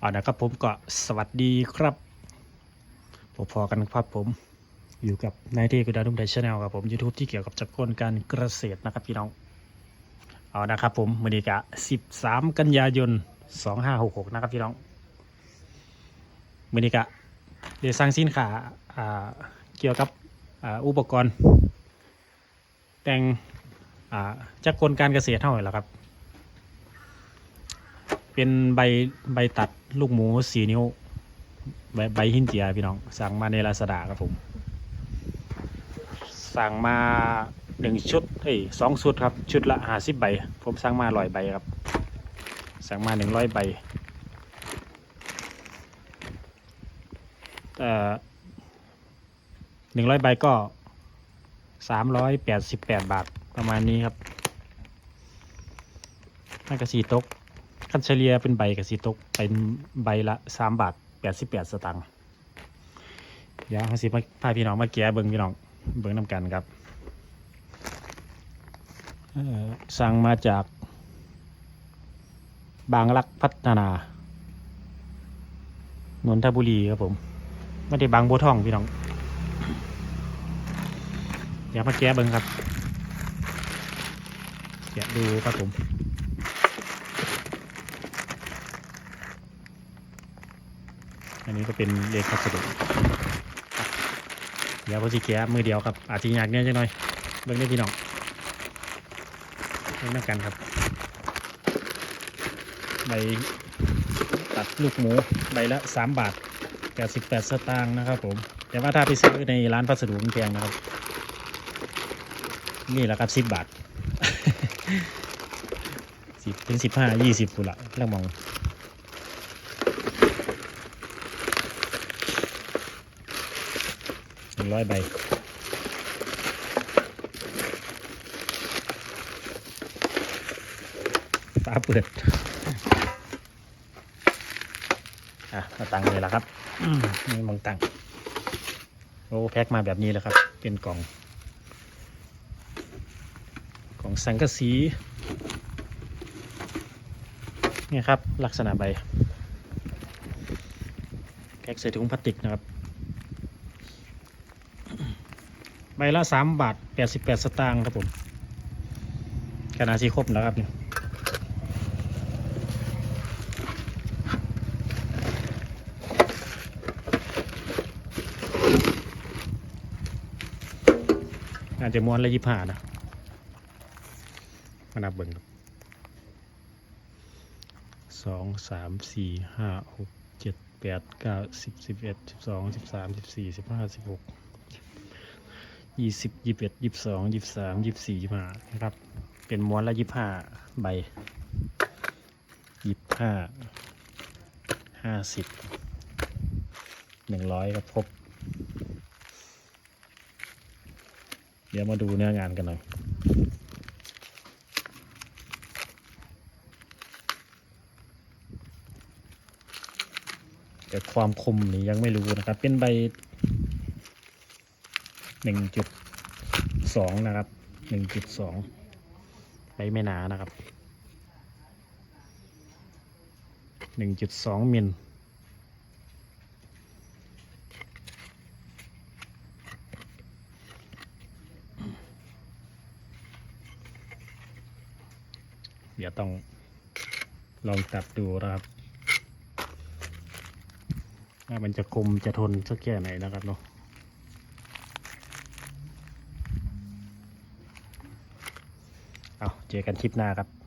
เอานะครับผมก็สวัสดีครับพอๆกันครับผมอยู่กับนายเทกุดาดุมไดชแนลครับผม YouTube ที่เกี่ยวกับจักรกลการเกษตรนะครับพี่น้อง เอานะครับผมมือดีกะ 13 กันยายน 2566 นะครับพี่น้องมือดีกะเดี๋ยวสร้างสินค้าเกี่ยวกับอุปกรณ์ แต่งจักรกลการเกษตรเท่าไหร่ละครับ เป็นใบใบตัดลูกหมูสี่นิ้ว ใบใบหินเจียพี่น้อง สั่งมาในลาซาด้าครับผม สั่งมาหนึ่งชุดเอ้ยสองชุดครับ ชุดละห้าสิบใบ ผมสั่งมาร้อยใบครับ สั่งมาหนึ่งร้อยใบเอ่อหนึ่งร้อยใบก็สามร้อยแปดสิบแปดบาทประมาณนี้ครับน่ากระสี่ตก คันเฉลี่ยเป็นใบกสีตกเป็นใบละสามบาทแปดสิบแปดสตางค์เดี๋ยวเขาสิมาพาพี่น้องมาแกะเบิ้งพี่น้องเบิ้งน้ำกันครับสั่งมาจาก บางรักพัฒนานนทบุรีครับผมไม่ได้บางบัวทองพี่น้อง เดี๋ยวมาแกะเบิ้งครับแกะดูครับผม อันนี้ก็เป็นเลขพัสดุเดี๋ยวก็สิแกะมือเดียวครับ อาจจะยากเนี่ยจังหน่อยเบิ่งได้พี่น้องเบิ่งน้ำกันครับใบตัดลูกหมูใบละสามบาทแปดสิบแปดสตางค์นะครับผม แต่ว่าถ้าไปซื้อในร้านพัสดุมันแพงนะครับ นี่แหละครับสิบบาทสิบถึงสิบห้ายี่สิบกุละแล้วมอง ร้อยใบฟ้าเปิด อะ มาตังเลยละครับนี่มองตังโอ้แพ็คมาแบบนี้แล้วครับ เป็นกล่อง กล่องสังกะสี นี่ครับ ลักษณะใบ แพ็คใส่ถุงพลาสติกนะครับ ใบละสามบาทแปดสิบแปดสตางค์ครับผมขนาดสีครบแล้วครับเนี่ยอาจจะม้วนละยี่ห้านะมานับเบิ่งครับสองสามสี่ห้าหกเจ็ดแปดเก้าสิบสิบเอ็ดสิบสองสิบสามสิบสี่สิบห้าสิบหก ยี่สิบยี่สิบเอ็ดยี่สิบสองยี่สิบสามยี่สิบสี่ยี่สิบห้านะครับ เป็นม้วนละยี่สิบห้าใบยี่สิบห้าห้าสิบหนึ่งร้อยก็ครบเดี๋ยวมาดูเนื้องานกันหน่อยแต่ความคมนี่ยังไม่รู้นะครับ เป็นใบ หนึ่งจุดสองนะครับหนึ่งจุดสองใบไม่หนานะครับหนึ่งจุดสองมิลเดี๋ยวต้องลองตัดดูนะครับว่ามันจะคมจะทนสักแค่ไหนนะครับเนาะ เอาเจอกันคลิปหน้าครับ